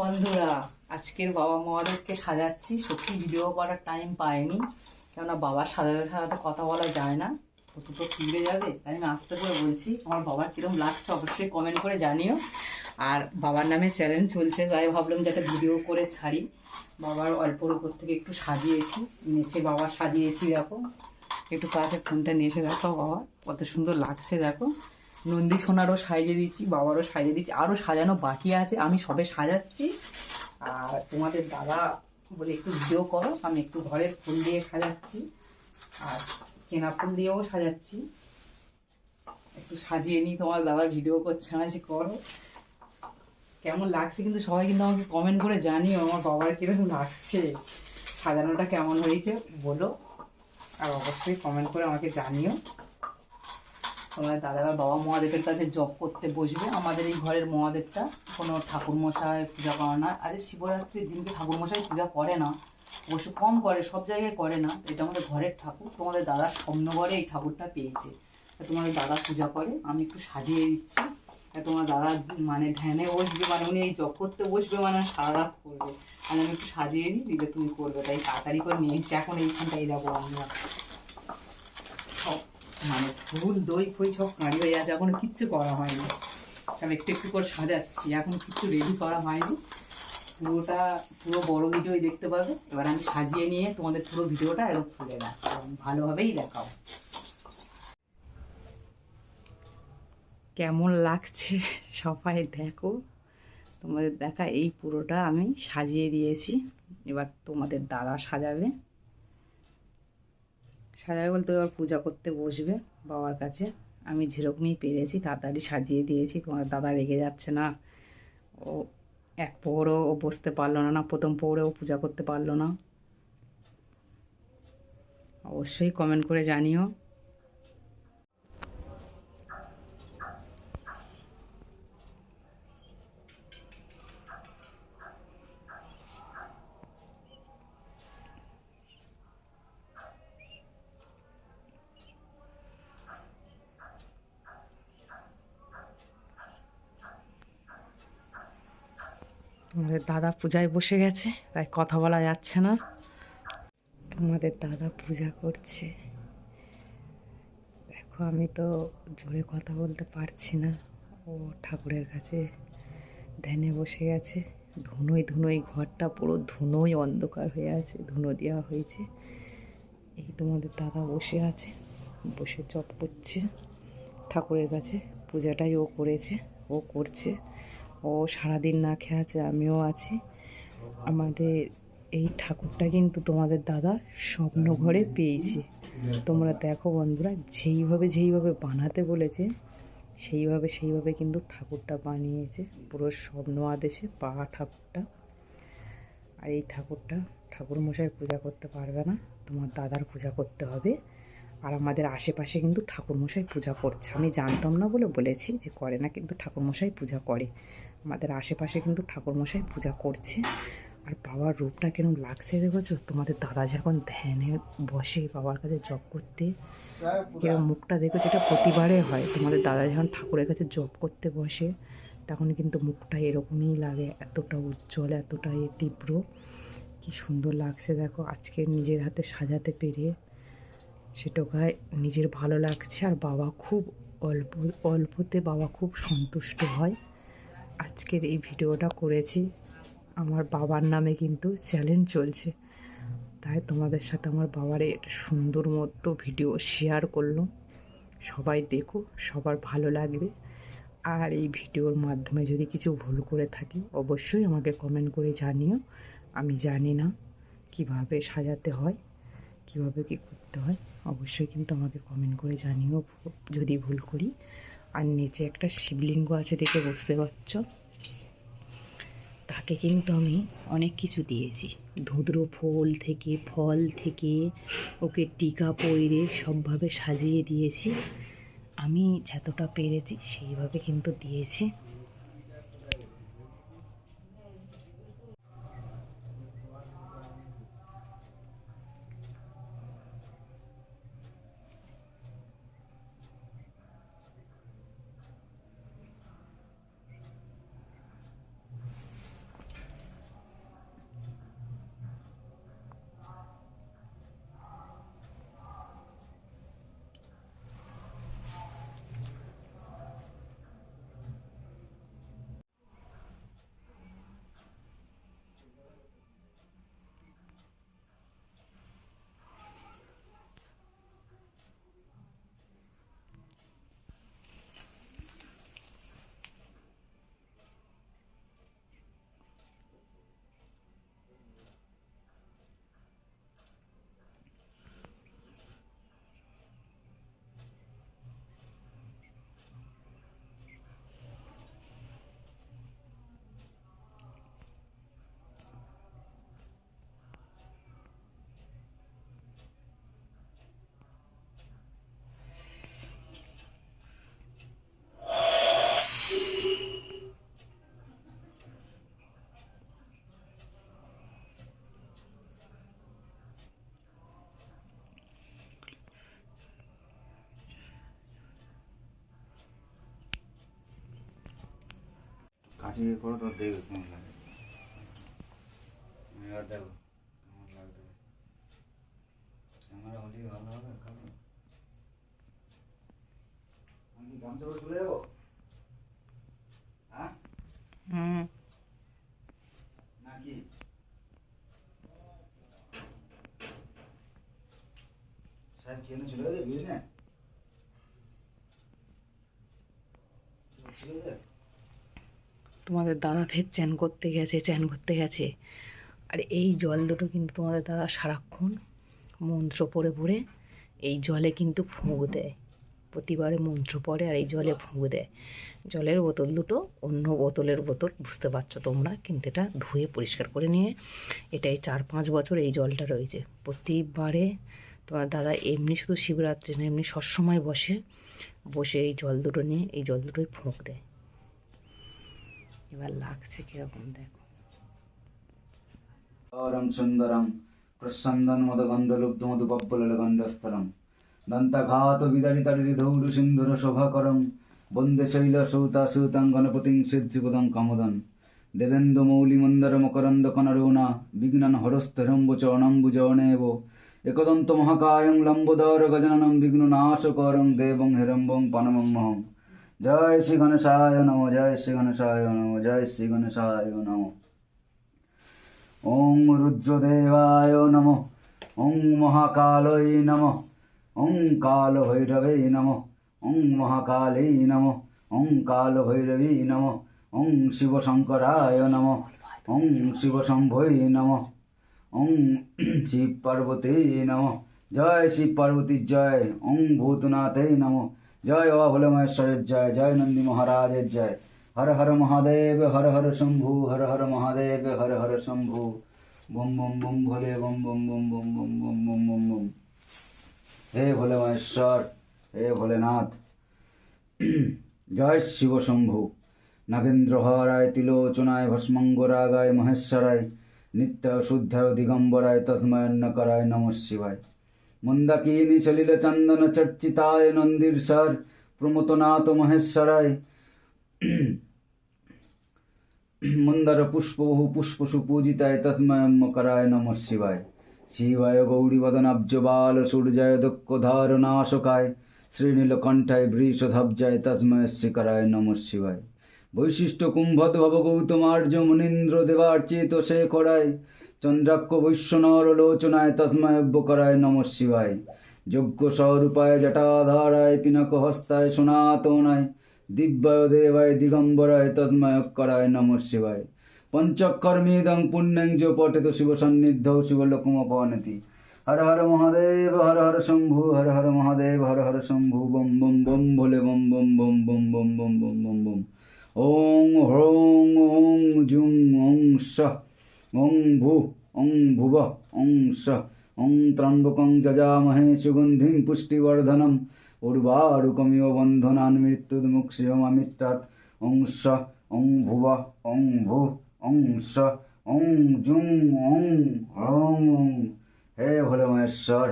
বন্ধুরা, আজকের বাবা মাদেরকে সাজাচ্ছি। সত্যি ভিডিও করার টাইম পাইনি, কেননা বাবা সাজাতে সাজাতে কথা বলা যায় না। কত তো ফিরে যাবে, তাই আমি আস্তে করে বলছি। আমার বাবার কিরম লাগছে অবশ্যই কমেন্ট করে জানিও। আর বাবার নামে চ্যালেঞ্জ চলছে, তাই ভাবলাম যে ভিডিও করে ছাড়ি। বাবার অল্পর উপর থেকে একটু সাজিয়েছি, নেচে বাবা সাজিয়েছি, দেখো। একটু কাছে ফোনটা নিয়ে এসে দেখো বাবা, কত সুন্দর লাগছে, দেখো। নন্দী সোনারও সাজিয়ে দিচ্ছি, বাবারও সাজিয়ে দিচ্ছি আরও সাজানো বাকি আছে, আমি সবে সাজাচ্ছি। আর তোমাদের দাদা বলে একটু ভিডিও করো, আমি একটু ঘরের ফুল দিয়ে সাজাচ্ছি, আর কেনা ফুল দিয়েও সাজাচ্ছি। একটু সাজিয়ে নিই, তোমার দাদা ভিডিও করছে, আমি যে করো। কেমন লাগছে কিন্তু সবাই কিন্তু আমাকে কমেন্ট করে জানিও, আমার বাবার কীরকম লাগছে, সাজানোটা কেমন হয়েছে, বলো। আর অবশ্যই কমেন্ট করে আমাকে জানিও। তোমাদের দাদা বা বাবা মহাদেবের কাছে জপ করতে বসবে। আমাদের এই ঘরের মহাদেবটা কোনো ঠাকুর মশাই পূজা করে না। আজ শিবরাত্রির দিনকে ঠাকুর মশাই পূজা করে না। অবশ্য কম করে, সব জায়গায় করে না। এটা আমাদের ঘরের ঠাকুর। তোমাদের দাদা স্বপ্নঘরে এই ঠাকুরটা পেয়েছে। তোমাদের দাদা পূজা করে। আমি একটু সাজিয়ে দিচ্ছি। তোমার দাদা মানে ধ্যানে বসবে মানে উনি এই জপ করতে বসবে মানে সারা রাত করবে। আর আমি একটু সাজিয়ে নিই, দিলে তুমি করবে। তাই তাড়াতাড়ি করে নিয়ে এসে এখন এইখানটাই যাব আমরা। মানে ফুল, দই ফই সব কাঁড়ি হয়ে আছে এখনও কিচ্ছু করা হয়নি। সব একটু একটু করে সাজাচ্ছি। এখন কিচ্ছু রেডি করা হয়নি। পুরোটা, পুরো বড় ভিডিওই দেখতে পাবে। এবার আমি সাজিয়ে নিয়ে তোমাদের পুরো ভিডিওটা একদম খুলে দেখাবো। ভালোভাবেই দেখাও কেমন লাগছে? সবাই দেখো। তোমাদের দেখা, এই পুরোটা আমি সাজিয়ে দিয়েছি। এবার তোমাদের দাদা সাজাবে। সাজাবে বলতে এবার পূজা করতে বসবে বাবার কাছে। আমি যেরকমই পেরেছি তাড়াতাড়ি সাজিয়ে দিয়েছি, তোমার দাদা রেগে যাচ্ছে না। ও এক পৌরও ও বসতে পারল না না প্রথম পৌরেও পূজা করতে পারল না। অবশ্যই কমেন্ট করে জানিও। তোমাদের দাদা পূজায় বসে গেছে, তাই কথা বলা যাচ্ছে না। তোমাদের দাদা পূজা করছে। দেখো, আমি তো জোরে কথা বলতে পারছি না। ও ঠাকুরের কাছে ধ্যানে বসে গেছে। ধুনোই ধুনোই ঘরটা পুরো ধুনোই অন্ধকার হয়ে আছে, ধুনো দেওয়া হয়েছে। এই তোমাদের দাদা বসে আছে, বসে জপ করছে। ঠাকুরের কাছে পূজাটাই ও করেছে, ও করছে। ও সারাদিন না খেয়ে আছে, আমিও আছি। আমাদের এই ঠাকুরটা কিন্তু তোমাদের দাদা স্বপ্ন ঘরে পেয়েছে। তোমরা দেখো বন্ধুরা, যেইভাবে যেইভাবে বানাতে বলেছে, সেইভাবে সেইভাবে কিন্তু ঠাকুরটা বানিয়েছে। পুরো স্বপ্ন আদেশে পা ঠাকুরটা। আর এই ঠাকুরটা ঠাকুর মশাই পূজা করতে পারবে না, তোমার দাদার পূজা করতে হবে। আর আমাদের আশেপাশে কিন্তু ঠাকুরমশাই পূজা করছে। আমি জানতাম না বলে বলেছি যে করে না, কিন্তু ঠাকুরমশাই পূজা করে। আমাদের আশেপাশে কিন্তু ঠাকুরমশাই পূজা করছে। আর বাবার রূপটা কেন লাগছে দেখেছ? তোমাদের দাদা যখন ধ্যানে বসে বাবার কাছে জপ করতে, কেরম মুখটা দেখেছ? এটা প্রতিবারে হয়। তোমাদের দাদা যখন ঠাকুরের কাছে জপ করতে বসে, তখন কিন্তু মুখটা এরকমই লাগে, এতটা উজ্জ্বল এতটা এ তীব্র। কি সুন্দর লাগছে দেখো, আজকে নিজের হাতে সাজাতে পেরে। সেটাকায় নিজের ভালো লাগছে, আর বাবা খুব অল্প, অল্পতে বাবা খুব সন্তুষ্ট হয়। আজকের এই ভিডিওটা করেছি। আমার বাবার নামে কিন্তু চ্যালেঞ্জ চলছে। তাই তোমাদের সাথে আমার বাবার একটা সুন্দর মতো ভিডিও শেয়ার করল সবাই দেখো, সবার ভালো লাগবে। আর এই ভিডিওর মাধ্যমে যদি কিছু ভুল করে থাকি, অবশ্যই আমাকে কমেন্ট করে জানিও। আমি জানি না কীভাবে সাজাতে হয়, কীভাবে কি করতে হয়, অবশ্যই কিন্তু আমাকে কমেন্ট করে জানিও। যদি ভুল করি আর নিচে একটা শিবলিঙ্গ আছে দেখে বুঝতে পারছ। তাকে কিন্তু আমি অনেক কিছু দিয়েছি। ধুদ্র ফুল থেকে, ফল থেকে, ওকে টিকা পইরে সবভাবে সাজিয়ে দিয়েছি। আমি যতটা পেরেছি সেইভাবে কিন্তু দিয়েছি। ইয়ে করো তো দেখবে কেমন লাগে। এবার দেখো কেমন লাগবে। ক্যামেরা হলেই ভালো হবে খাবে আমি গামছা পরে চলে যাব? হ্যাঁ? হুম। নাকি? সাহেব কেন চলে যাবে বুঝলি না চলে যাবে তোমাদের দাদা ফের চ্যান করতে গেছে, চ্যান করতে গেছে। আর এই জল দুটো কিন্তু তোমাদের দাদা সারাক্ষণ মন্ত্র পড়ে পড়ে, এই জলে কিন্তু ফুঁক দেয়। প্রতিবারে মন্ত্র পড়ে আর এই জলে ফুঁক দেয়। জলের বোতল দুটো অন্য বোতলের বোতল, বুঝতে পারছ তোমরা, কিন্তু এটা ধুয়ে পরিষ্কার করে নিয়ে, এটাই চার পাঁচ বছর এই জলটা রয়েছে। প্রতিবারে তোমার দাদা এমনি শুধু শিবরাত্রি না, এমনি সবসময় বসে বসে এই জল দুটো নিয়ে, এই জল দুটোই ফুঁক দেয়। এবার লাগছে কীরকম, দেখো। অরম সুন্দরম, প্রসন্দন মদগন্ধলুব্ধ মধুপব্বলগণ্ডস্তরম দন্তঘাত ধৌড় সিন্ধুর শোভাকরম। বন্দে শৈল সৌতা সৌতাং গণপতিং সিদ্ধিপদং কামোদন। দেবেন্দু মৌলিমন্দর মকরন্দ কনরুণা বিঘ্নন হরস্থিরম্বু চরণম্বুজনেব একদন্ত মহাকায়ং লম্বোদর গজননম বিঘ্ননাশকরং দেবং হিরম্বং পনমং মহম জয় শ্রী গণেশায় নম, জয় শ্রী গণেশায় নম, জয় শ্রী গণেশায় নম। ওং রুদ্রদেবায় নম, ওং মহাকালয় নম, ওং কাল ভৈরবে নম, ওং মহাকালে নম, ওং কালভৈরবী নম, ওং শিবশঙ্করায় নম, ওং শিবশম্ভৈ নম, ওং শিব পার্বতী নম। জয় শিব পার্বতী জয়, ওং ভূতনাথে নম জয় বাবা ভোলে মহেশ্বরের জয় জয় নন্দী মহারাজের জয়। হর হর মহাদেব, হর হর শম্ভু, হর হর মহাদেব, হর হর শম্ভু। বম বম বম ভোলে, বম বম বম বম বম বম বম বম বম। হে ভোলে মহেশ্বর হে ভোলেনাথ। জয় শিব শম্ভু। নাগেন্দ্র হরায়, তিলোচনায়, ভস্মঙ্গরাগায়, মহেশ্বরায় নিত্য শুদ্ধায় দিগম্বরায় তস্ময়ন্ন করায় নম শিবায়। মন্দাকিনী চলিল চন্দন চর্চিতায় নন্দীর সর প্রমতনাথ মহেশ্বরায়। মন্দার পুষ্প বহু পুষ্প সুপূজিতায় তস্ময়ম করায় নম শিবায়। শিবায় গৌরীবদনাব্জ বাল সূর্যায় দক্ষ ধার নাশকায়। শ্রীনীলকণ্ঠায় বৃষধব্জায় তস্ময় শিকরায় নম শিবায়। বৈশিষ্ট্য কুম্ভদ ভব গৌতমার্য মুনীন্দ্র দেবার্চিত শেখরায়। চন্দ্রাক্ষ বৈশ্যনর লোচনায় তস্ময়ব্য করায় নম শিবায়। যজ্ঞ স্বরূপায় জটাধারায় পিনক হস্তায় সনাতনায় দিব্যায় দেবায় দিগম্বরায় তস্ময় করায় নম শিবায়। পঞ্চকর্মীদং পুণ্যং চ পঠিত শিব সন্নিধ্যৌ শিবলোকমপনতি। হর হর মহাদেব, হর হর শম্ভু, হর হর মহাদেব, হর হর শম্ভু, বম বম বম ভোলে বম বম বম বম বম বম বম বম বম। ওং হ্রৌং ওং জুং ওং স ওং ভু ওং ভুব ওং স ওং ত্রম্বকং যজামহে সুগন্ধিং পুষ্টিবর্ধনম। উর্বারুকমিব বন্ধনান মৃত্যুর্মুক্ষিয়মামিত্রাৎ ওং স ওং ভুব ওং ভু ওং স ওং জুং ওং হ্রৌং হে ভোলে মহেশ্বর